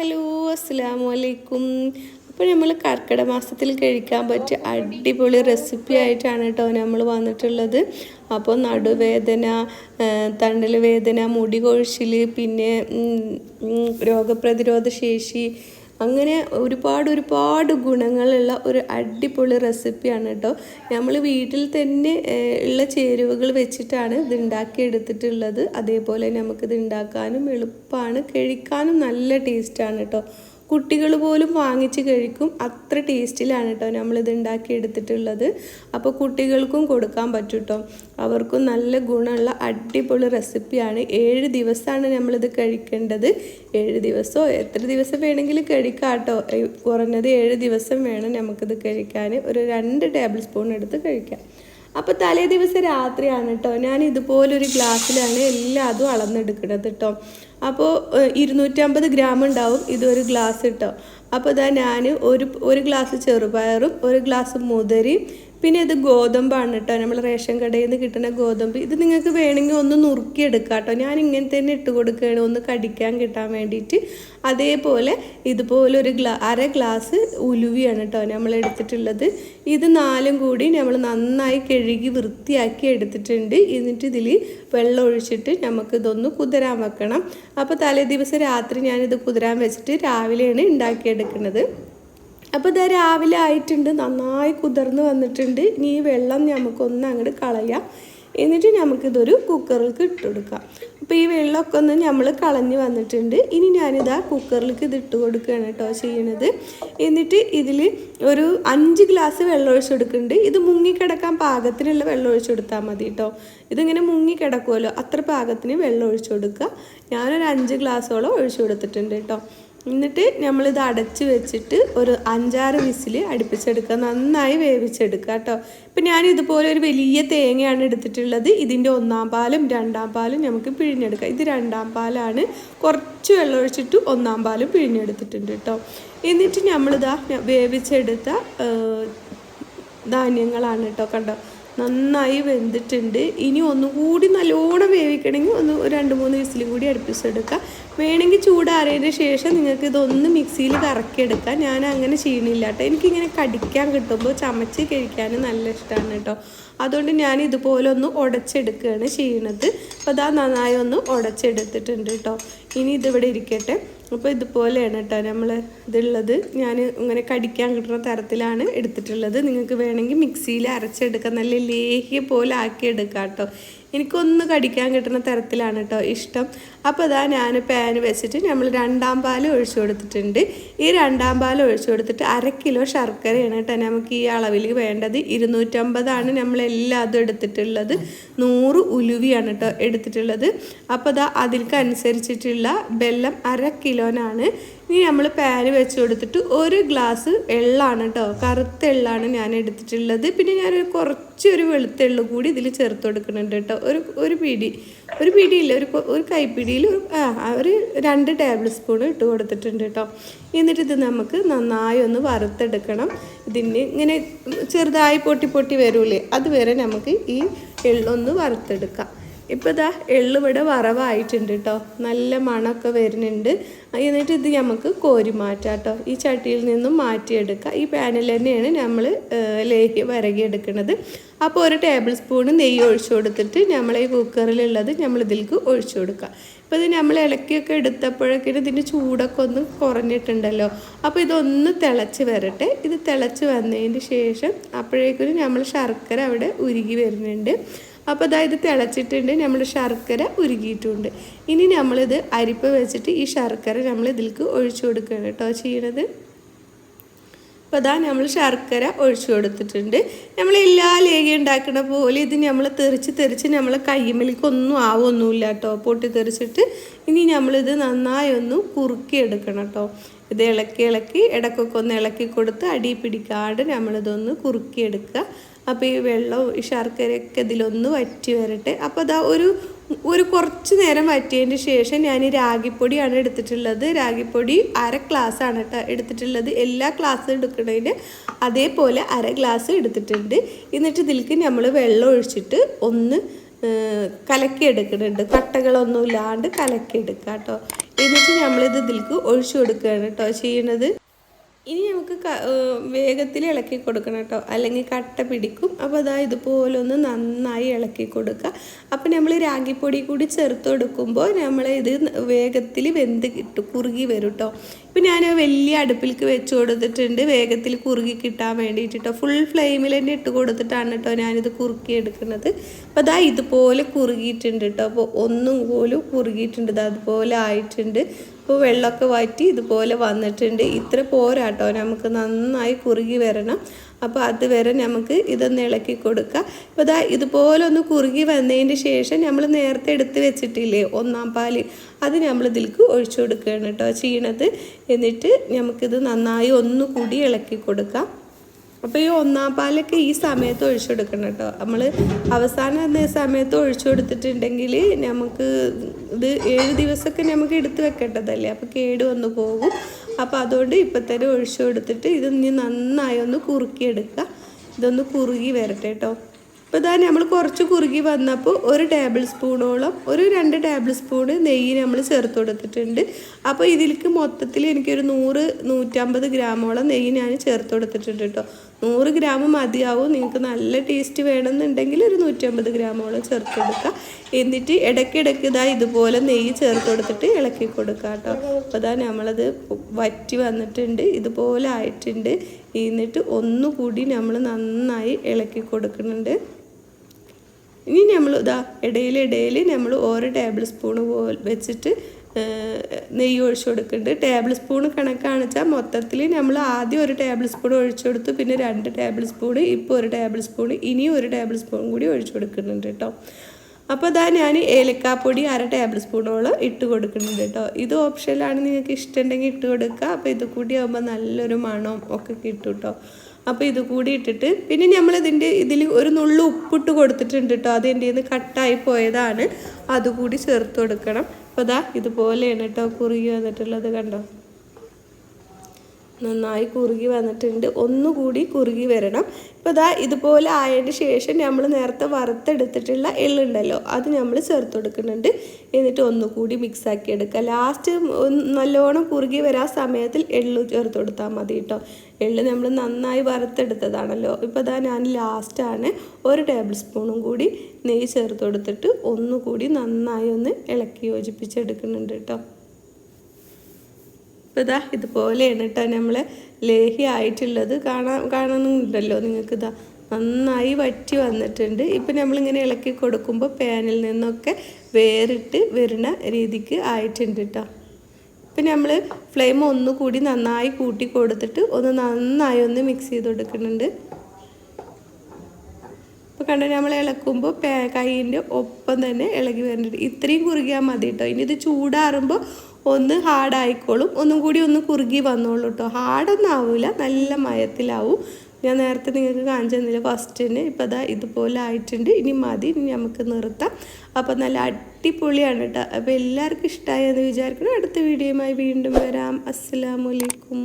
Hello അസ്സാം വലൈക്കും അപ്പോൾ നമ്മൾ കർക്കിടക മാസത്തിൽ കഴിക്കാൻ പറ്റിയ അടിപൊളി റെസിപ്പി ആയിട്ടാണ് കേട്ടോ നമ്മൾ വന്നിട്ടുള്ളത്. അപ്പോൾ നടുവേദന തണ്ടൽ വേദന മുടി കൊഴിച്ചിൽ പിന്നെ രോഗപ്രതിരോധ ശേഷി അങ്ങനെ ഒരുപാട് ഒരുപാട് ഗുണങ്ങളുള്ള ഒരു അടിപൊളി റെസിപ്പിയാണ് കേട്ടോ. നമ്മൾ വീട്ടിൽ തന്നെ ഉള്ള ചേരുവകൾ വെച്ചിട്ടാണ് ഇത് ഉണ്ടാക്കിയെടുത്തിട്ടുള്ളത് അതേപോലെ നമുക്കിത് ഉണ്ടാക്കാനും എളുപ്പമാണ്. കഴിക്കാനും നല്ല ടേസ്റ്റാണ് കേട്ടോ. കുട്ടികൾ പോലും വാങ്ങിച്ച് കഴിക്കും. അത്ര ടേസ്റ്റിലാണ് കേട്ടോ നമ്മളിത് ഉണ്ടാക്കി എടുത്തിട്ടുള്ളത് അപ്പോൾ കുട്ടികൾക്കും കൊടുക്കാൻ പറ്റും കേട്ടോ അവർക്കും നല്ല ഗുണമുള്ള അടിപൊളി റെസിപ്പിയാണ്. ഏഴ് ദിവസമാണ് നമ്മളിത് കഴിക്കേണ്ടത്. ഏഴ് ദിവസമോ എത്ര ദിവസം വേണമെങ്കിലും കഴിക്കാം കേട്ടോ കുറഞ്ഞത് ഏഴ് ദിവസം വേണം നമുക്കിത് കഴിക്കാൻ. ഒരു രണ്ട് ടേബിൾ സ്പൂൺ എടുത്ത് കഴിക്കാം. അപ്പോൾ തലേ ദിവസം രാത്രിയാണ് കേട്ടോ ഞാൻ ഇതുപോലൊരു ഗ്ലാസ്സിലാണ് എല്ലാതും അളന്നെടുക്കുന്നത് കേട്ടോ അപ്പോൾ ഇരുന്നൂറ്റമ്പത് ഗ്രാം ഉണ്ടാവും ഇതൊരു ഗ്ലാസ് കേട്ടോ അപ്പോൾ ഇതാ ഞാൻ ഒരു ഒരു ഗ്ലാസ് ചെറുപയറും ഒരു ഗ്ലാസ് മുതിരയും പിന്നെ ഇത് ഗോതമ്പാണ് കേട്ടോ നമ്മൾ റേഷൻ കടയിൽ നിന്ന് കിട്ടുന്ന ഗോതമ്പ്. ഇത് നിങ്ങൾക്ക് വേണമെങ്കിൽ ഒന്ന് നുറുക്കിയെടുക്കാം കേട്ടോ ഞാൻ ഇങ്ങനെ തന്നെ ഇട്ട് കൊടുക്കുകയാണ്. ഒന്ന് കടിക്കാൻ കിട്ടാൻ വേണ്ടിയിട്ട്. അതേപോലെ ഇതുപോലെ ഒരു ഗ്ലാ അര ഗ്ലാസ് ഉലുവിയാണ് കേട്ടോ നമ്മൾ എടുത്തിട്ടുള്ളത്. ഇത് നാലും കൂടി നമ്മൾ നന്നായി കഴുകി വൃത്തിയാക്കി എടുത്തിട്ടുണ്ട്. എന്നിട്ട് ഇതിൽ വെള്ളം ഒഴിച്ചിട്ട് നമുക്ക് ഇതൊന്ന് കുതിരാൻ വെക്കണം. അപ്പോൾ തലേ ദിവസം രാത്രി ഞാനിത് കുതിരാൻ വെച്ചിട്ട് രാവിലെയാണ് ഉണ്ടാക്കിയെടുക്കുന്നത്. അപ്പോൾ ഇതാ രാവിലെ ആയിട്ടുണ്ട് നന്നായി കുതിർന്ന് വന്നിട്ടുണ്ട്. ഇനി ഈ വെള്ളം നമുക്കൊന്ന് അങ്ങോട്ട് കളയാം. എന്നിട്ട് നമുക്കിതൊരു കുക്കറിലേക്ക് ഇട്ട് കൊടുക്കാം. അപ്പോൾ ഈ വെള്ളമൊക്കെ ഒന്ന് നമ്മൾ കളഞ്ഞ് വന്നിട്ടുണ്ട്. ഇനി ഞാനിതാ കുക്കറിലേക്ക് ഇത് ഇട്ട് കൊടുക്കുകയാണ് കേട്ടോ ചെയ്യണത്. എന്നിട്ട് ഇതിൽ ഒരു അഞ്ച് ഗ്ലാസ് വെള്ളം ഒഴിച്ച് കൊടുക്കുന്നുണ്ട്. ഇത് മുങ്ങിക്കിടക്കാൻ പാകത്തിനുള്ള വെള്ളം ഒഴിച്ചു കൊടുത്താൽ മതി കേട്ടോ. ഇതിങ്ങനെ മുങ്ങി കിടക്കുമല്ലോ അത്ര പാകത്തിന് വെള്ളം ഒഴിച്ച് കൊടുക്കുക. ഞാനൊരു അഞ്ച് ഗ്ലാസ്സോളം ഒഴിച്ചു കൊടുത്തിട്ടുണ്ട് കേട്ടോ. എന്നിട്ട് നമ്മളിത് അടച്ച് വെച്ചിട്ട് ഒരു അഞ്ചാറ് വിസിൽ അടുപ്പിച്ചെടുക്കുക. നന്നായി വേവിച്ചെടുക്കുക കേട്ടോ. ഇപ്പം ഞാൻ ഇതുപോലെ ഒരു വലിയ തേങ്ങയാണ് എടുത്തിട്ടുള്ളത്. ഇതിന്റെ ഒന്നാം പാലും രണ്ടാം പാലും നമുക്ക് പിഴിഞ്ഞെടുക്കാം. ഇത് രണ്ടാം പാലാണ്. കുറച്ച് വെള്ളം ഒഴിച്ചിട്ട് ഒന്നാം പാലും പിഴിഞ്ഞെടുത്തിട്ടുണ്ട് കേട്ടോ. എന്നിട്ട് നമ്മളിതാ വേവിച്ചെടുത്ത ധാന്യങ്ങളാണ് കേട്ടോ കണ്ടോ. നന്നായി വെന്തിട്ടുണ്ട്. ഇനി ഒന്നുകൂടി നല്ലോണം വേവിക്കണമെങ്കിൽ ഒന്ന് രണ്ട് മൂന്ന് വിസിലും കൂടി അടുപ്പിച്ചെടുക്കുക വേണമെങ്കിൽ ചൂടാറിയതിന് ശേഷം നിങ്ങൾക്ക് ഇതൊന്ന് മിക്സിയിൽ കറക്കിയെടുക്കാം. ഞാൻ അങ്ങനെ ചെയ്യണില്ല കേട്ടോ. എനിക്കിങ്ങനെ കടിക്കാൻ കിട്ടുമ്പോൾ ചമച്ച് കഴിക്കാൻ നല്ല ഇഷ്ടമാണ് കേട്ടോ. അതുകൊണ്ട് ഞാൻ ഇതുപോലെ ഒന്ന് ഉടച്ചെടുക്കുകയാണ് ചെയ്യണത്. അപ്പോൾ അതാ നന്നായി ഒന്ന് ഉടച്ചെടുത്തിട്ടുണ്ട് കേട്ടോ. ഇനി ഇതിവിടെ ഇരിക്കട്ടെ. അപ്പോൾ ഇതുപോലെയാണ് കേട്ടോ നമ്മൾ ഇതുള്ളത്. ഞാൻ ഇങ്ങനെ കടിക്കാൻ കിട്ടുന്ന തരത്തിലാണ് എടുത്തിട്ടുള്ളത്. നിങ്ങൾക്ക് വേണമെങ്കിൽ മിക്സിയിൽ അരച്ചെടുക്കാം. നല്ല ലേഹ്യ പോലെ ആക്കി എടുക്കാം കേട്ടോ. എനിക്കൊന്ന് കടിക്കാൻ കിട്ടുന്ന തരത്തിലാണ് കേട്ടോ ഇഷ്ടം. അപ്പോൾ അതാ ഞാൻ പാൻ വെച്ചിട്ട് നമ്മൾ രണ്ടാം പാൽ ഒഴിച്ചു കൊടുത്തിട്ടുണ്ട്. ഈ രണ്ടാം പാൽ ഒഴിച്ചു കൊടുത്തിട്ട് അര കിലോ ശർക്കരയാണ് കേട്ടോ നമുക്ക് ഈ അളവിൽ വേണ്ടത്. ഇരുന്നൂറ്റമ്പതാണ് നമ്മൾ എല്ലാതും എടുത്തിട്ടുള്ളത്. നൂറ് ഉലുവിയാണ് കേട്ടോ എടുത്തിട്ടുള്ളത്. അപ്പോൾ അതാ അതിൽക്കനുസരിച്ചിട്ടുള്ള വെല്ലം അര കിലോനാണ്. ഇനി നമ്മൾ പാന് വെച്ച് കൊടുത്തിട്ട് ഒരു ഗ്ലാസ് എള്ളാണ് കേട്ടോ കറുത്ത എള്ളാണ് ഞാൻ എടുത്തിട്ടുള്ളത്. പിന്നെ ഞാനൊരു കുറച്ചൊരു വെളുത്തുള്ളി കൂടി ഇതിൽ ചേർത്ത് കൊടുക്കുന്നുണ്ട് കേട്ടോ. ഒരു ഒരു പിടി ഒരു പിടിയില്ല ഒരു ഒരു കൈപ്പിടിയിൽ ഒരു ഒരു രണ്ട് ടേബിൾ സ്പൂൺ ഇട്ട് കൊടുത്തിട്ടുണ്ട് കേട്ടോ. എന്നിട്ട് ഇത് നമുക്ക് നന്നായി ഒന്ന് വറുത്തെടുക്കണം. ഇതിന് ഇങ്ങനെ ചെറുതായി പൊട്ടി പൊട്ടി വരൂലേ അതുവരെ നമുക്ക് ഈ എള്ളൊന്ന് വറുത്തെടുക്കാം. ഇപ്പോൾ ഇതാ എള്ളിവിടെ വറവായിട്ടുണ്ട് കേട്ടോ നല്ല മണമൊക്കെ വരുന്നുണ്ട്. എന്നിട്ട് ഇത് നമുക്ക് കോരി മാറ്റാം കേട്ടോ ഈ ചട്ടിയിൽ നിന്നും മാറ്റിയെടുക്കുക ഈ പാനിൽ തന്നെയാണ് നമ്മൾ ലേഹ്യ വരകിയെടുക്കുന്നത്. അപ്പോൾ ഒരു ടേബിൾ സ്പൂൺ നെയ്യ് ഒഴിച്ചു കൊടുത്തിട്ട് നമ്മൾ ഈ കുക്കറിലുള്ളത് നമ്മൾ ഇതിലേക്ക് ഒഴിച്ചു കൊടുക്കുക ഇപ്പോൾ ഇത് നമ്മൾ ഇളക്കിയൊക്കെ എടുത്തപ്പോഴൊക്കെ ഇതിന്റെ ചൂടൊക്കെ ഒന്ന് കുറഞ്ഞിട്ടുണ്ടല്ലോ. അപ്പോൾ ഇതൊന്ന് തിളച്ച് വരട്ടെ. ഇത് തിളച്ച് വന്നതിന് ശേഷം അപ്പോഴേക്കും നമ്മൾ ശർക്കര അവിടെ ഉരുകി വരുന്നുണ്ട്. അപ്പോൾ അതായത് തിളച്ചിട്ടുണ്ട് നമ്മൾ ശർക്കര ഉരുകിയിട്ടുണ്ട്. ഇനി നമ്മളിത് അരിപ്പ് വെച്ചിട്ട് ഈ ശർക്കര നമ്മൾ ഇതിലേക്ക് ഒഴിച്ചു കൊടുക്കുകയാണ് കേട്ടോ ചെയ്യണത്. അപ്പോൾ അതാ നമ്മൾ ശർക്കര ഒഴിച്ചു കൊടുത്തിട്ടുണ്ട്. നമ്മൾ എല്ലാ ലേഖ ഉണ്ടാക്കുന്ന പോലെ ഇത് നമ്മൾ തെറിച്ച് തെറിച്ച് നമ്മൾ കയ്യുമ്മലിക്കൊന്നും ആവൊന്നുമില്ല കേട്ടോ. പൊട്ടി തെറിച്ചിട്ട് ഇനി നമ്മളിത് നന്നായി ഒന്ന് കുറുക്കി എടുക്കണം കേട്ടോ. ഇത് ഇളക്കി ഇളക്കി ഇടയ്ക്കൊക്കെ ഒന്ന് ഇളക്കി കൊടുത്ത് അടി പിടിക്കാണ്ട് നമ്മളിതൊന്ന് കുറുക്കിയെടുക്കുക. അപ്പോൾ ഈ വെള്ളവും ഈ ശർക്കരയൊക്കെ ഇതിലൊന്ന് വറ്റി വരട്ടെ. അപ്പോൾ അതാ ഒരു ഒരു കുറച്ച് നേരം വറ്റിയതിന് ശേഷം ഞാൻ രാഗിപ്പൊടിയാണ് എടുത്തിട്ടുള്ളത്. രാഗിപ്പൊടി അര ഗ്ലാസ് ആണ് കേട്ടോ എടുത്തിട്ടുള്ളത്. എല്ലാ ഗ്ലാസ് എടുക്കുന്നതിന് അതേപോലെ അര ഗ്ലാസ് എടുത്തിട്ടുണ്ട്. എന്നിട്ട് ഇതിലേക്ക് നമ്മൾ വെള്ളം ഒഴിച്ചിട്ട് ഒന്ന് കലക്കി എടുക്കുന്നുണ്ട് കട്ടകളൊന്നും ഇല്ലാണ്ട് കലക്കി എടുക്കുക കേട്ടോ എന്നിട്ട് നമ്മളിത് ഇതിലേക്ക് ഒഴിച്ചു കൊടുക്കുകയാണ് കേട്ടോ ചെയ്യണത്. ഇനി നമുക്ക് വേഗത്തിൽ ഇളക്കി കൊടുക്കണം കേട്ടോ. അല്ലെങ്കിൽ കട്ട പിടിക്കും. അപ്പോൾ അതാ ഇതുപോലെ ഒന്ന് നന്നായി ഇളക്കി കൊടുക്കുക. അപ്പോൾ നമ്മൾ രാഗിപ്പൊടി കൂടി ചേർത്ത് കൊടുക്കുമ്പോൾ നമ്മൾ ഇത് വേഗത്തിൽ വെന്ത് കിട്ടും കുറുകി വരും കേട്ടോ ഇപ്പം ഞാൻ വലിയ അടുപ്പിലേക്ക് വെച്ച് കൊടുത്തിട്ടുണ്ട്. വേഗത്തിൽ കുറുകി കിട്ടാൻ വേണ്ടിയിട്ട് കേട്ടോ ഫുൾ ഫ്ലെയിമിൽ തന്നെ ഇട്ട് കൊടുത്തിട്ടാണ് കേട്ടോ ഞാനിത് കുറുക്കി എടുക്കുന്നത് അപ്പോൾ അതാ ഇതുപോലെ കുറുകിയിട്ടുണ്ട് കേട്ടോ അപ്പോൾ ഒന്നും പോലും കുറുകിയിട്ടുണ്ട്. അതുപോലെ ആയിട്ടുണ്ട്. ഇപ്പോൾ വെള്ളമൊക്കെ വറ്റി ഇതുപോലെ വന്നിട്ടുണ്ട്. ഇത്ര പോരാട്ടോ നമുക്ക് നന്നായി കുറുകി വരണം. അപ്പോൾ അതുവരെ നമുക്ക് ഇതൊന്ന് ഇളക്കി കൊടുക്കുക അപ്പോൾ ഇതാ ഇതുപോലെ ഒന്ന് കുറുകി വന്നതിന് ശേഷം നമ്മൾ നേരത്തെ എടുത്ത് വെച്ചിട്ടില്ലേ ഒന്നാം പാൽ? അത് നമ്മൾ ഇതിലേക്ക് ഒഴിച്ചു കൊടുക്കുകയാണ് കേട്ടോ ചെയ്യണത്. എന്നിട്ട് നമുക്കിത് നന്നായി ഒന്നുകൂടി ഇളക്കി കൊടുക്കാം. അപ്പോൾ ഈ ഒന്നാം പാലൊക്കെ ഈ സമയത്ത് ഒഴിച്ചു കൊടുക്കണം കേട്ടോ നമ്മൾ അവസാന സമയത്ത് ഒഴിച്ചു കൊടുത്തിട്ടുണ്ടെങ്കിൽ നമുക്ക് ഇത് ഏഴ് ദിവസമൊക്കെ നമുക്ക് എടുത്ത് വെക്കേണ്ടതല്ലേ? അപ്പോൾ കേട് വന്ന് പോകും. അപ്പോൾ അതുകൊണ്ട് ഇപ്പം ഒഴിച്ചു കൊടുത്തിട്ട് ഇത് ഇനി നന്നായി ഒന്ന് കുറുക്കിയെടുക്കുക. ഇതൊന്ന് കുറുകി വരട്ടെ കേട്ടോ. ഇപ്പോൾ ഇതാ നമ്മൾ കുറച്ച് കുറുകി വന്നപ്പോൾ ഒരു ടേബിൾ സ്പൂണോളം ഒരു രണ്ട് ടേബിൾ സ്പൂൺ നെയ്യ് നമ്മൾ ചേർത്ത് കൊടുത്തിട്ടുണ്ട്. അപ്പോൾ ഇതിലേക്ക് മൊത്തത്തിൽ എനിക്കൊരു നൂറ് നൂറ്റമ്പത് ഗ്രാമോളം നെയ്യ് ഞാൻ ചേർത്ത് കൊടുത്തിട്ടുണ്ട് കേട്ടോ. നൂറ് ഗ്രാം മതിയാവും. നിങ്ങൾക്ക് നല്ല ടേസ്റ്റ് വേണമെന്നുണ്ടെങ്കിൽ ഒരു നൂറ്റമ്പത് ഗ്രാമോളം ചേർത്ത് കൊടുക്കുക എന്നിട്ട് ഇടയ്ക്കിടയ്ക്ക് ഇതാ ഇതുപോലെ നെയ്യ് ചേർത്ത് കൊടുത്തിട്ട് ഇളക്കി കൊടുക്കുക കേട്ടോ. അപ്പോൾ ഇതാ നമ്മളത് വറ്റി വന്നിട്ടുണ്ട്. ഇതുപോലെ ആയിട്ടുണ്ട്. എന്നിട്ട് ഒന്നുകൂടി നമ്മൾ നന്നായി ഇളക്കി കൊടുക്കുന്നുണ്ട്. ഇനി നമ്മൾ ഇതാ ഇടയിൽ ഇടയിൽ നമ്മൾ ഓരോ ടേബിൾ സ്പൂൺ വെച്ചിട്ട് നെയ്യ് ഒഴിച്ചു കൊടുക്കുന്നുണ്ട്. ടേബിൾ സ്പൂൺ കണക്കാണ് വെച്ചാൽ മൊത്തത്തിൽ നമ്മൾ ആദ്യം ഒരു ടേബിൾ സ്പൂൺ ഒഴിച്ചു കൊടുത്തു പിന്നെ രണ്ട് ടേബിൾ സ്പൂൺ ഇപ്പോൾ ഒരു ടേബിൾ സ്പൂൺ ഇനിയും ഒരു ടേബിൾ സ്പൂൺ കൂടി ഒഴിച്ചു കൊടുക്കുന്നുണ്ട് കേട്ടോ. അപ്പോൾ ഇതാ ഞാൻ ഏലക്കാപ്പൊടി അര ടേബിൾ സ്പൂണോളം ഇട്ട് കൊടുക്കുന്നുണ്ട് കേട്ടോ. ഇത് ഓപ്ഷനിലാണ് നിങ്ങൾക്ക് ഇഷ്ടമുണ്ടെങ്കിൽ ഇട്ട് കൊടുക്കുക. അപ്പോൾ ഇത് കൂടി ആകുമ്പോൾ നല്ലൊരു മണം ഒക്കെ കിട്ടും കേട്ടോ. അപ്പോൾ ഇത് കൂടി ഇട്ടിട്ട് പിന്നെ നമ്മൾ ഇതിന്റെ ഇതിൽ ഒരു നുള്ളു ഉപ്പിട്ട് കൊടുത്തിട്ടുണ്ട് കേട്ടോ അത് എന്റെ നിന്ന് കട്ടായി പോയതാണ്. അതുകൂടി ചേർത്ത് കൊടുക്കണം. അപ്പോൾ ഇതാ ഇതുപോലെയാണ് കേട്ടോ കുറുകി വന്നിട്ടുള്ളത് കണ്ടോ? നന്നായി കുറുകി വന്നിട്ടുണ്ട്. ഒന്നുകൂടി കുറുകി വരണം. ഇപ്പോൾ ഇതാ ഇതുപോലെ ആയതിന് ശേഷം നമ്മൾ നേരത്തെ വറുത്തെടുത്തിട്ടുള്ള എള്ളുണ്ടല്ലോ അത് നമ്മൾ ചേർത്ത് കൊടുക്കുന്നുണ്ട്. എന്നിട്ട് ഒന്നുകൂടി മിക്സാക്കി എടുക്കുക. ലാസ്റ്റ് നല്ലോണം കുറുകി വരാൻ സമയത്തിൽ എള്ളു ചേർത്ത് കൊടുത്താൽ മതി കേട്ടോ. എള്ള് നമ്മൾ നന്നായി വറുത്തെടുത്തതാണല്ലോ. ഇപ്പോൾ ഇതാ ഞാൻ ലാസ്റ്റാണ് ഒരു ടേബിൾ സ്പൂണും കൂടി നെയ്യ് ചേർത്ത് കൊടുത്തിട്ട് ഒന്നുകൂടി നന്നായി ഒന്ന് ഇളക്കി യോജിപ്പിച്ചെടുക്കുന്നുണ്ട് കേട്ടോ. അപ്പോൾ ഇതാ ഇതുപോലെയാണ് കേട്ടോ നമ്മൾ ലേഹി ആയിട്ടുള്ളത്. കാണാൻ കാണുന്നുണ്ടല്ലോ നിങ്ങൾക്ക് ഇതാ നന്നായി വറ്റി വന്നിട്ടുണ്ട്. ഇപ്പം നമ്മളിങ്ങനെ ഇളക്കി കൊടുക്കുമ്പോൾ പാനിൽ നിന്നൊക്കെ വേറിട്ട് വരുന്ന രീതിക്ക് ആയിട്ടുണ്ട് കേട്ടോ ഇപ്പം നമ്മൾ ഫ്ലെയിം ഒന്നുകൂടി നന്നായി കൂട്ടി കൊടുത്തിട്ട് ഒന്ന് നന്നായി ഒന്ന് മിക്സ് ചെയ്ത് കൊടുക്കുന്നുണ്ട്. ഇപ്പം കണ്ട നമ്മൾ ഇളക്കുമ്പോൾ കൈയിന്റെ ഒപ്പം തന്നെ ഇളകി വരുന്നുണ്ട്. ഇത്രയും കുറുകിയാൽ മതി കേട്ടോ ഇനി ഇത് ചൂടാറുമ്പോൾ ഒന്ന് ഹാർഡായിക്കോളും. ഒന്നും കൂടി ഒന്ന് കുറുകി വന്നോളൂ കേട്ടോ ഹാർഡൊന്നും ആവില്ല നല്ല മയത്തിലാവും. ഞാൻ നേരത്തെ നിങ്ങൾക്ക് കാണിച്ചു തന്നില്ല ഫസ്റ്റ് തന്നെ ഇപ്പം അതാ ഇതുപോലെ ആയിട്ടുണ്ട്. ഇനി മതി ഇനി നമുക്ക് നിർത്താം. അപ്പോൾ നല്ല അടിപൊളിയാണ് കേട്ടോ അപ്പോൾ എല്ലാവർക്കും ഇഷ്ടമായി എന്ന് വിചാരിക്കണം അടുത്ത വീഡിയോയുമായി വീണ്ടും വരാം. അസ്സാമലൈക്കും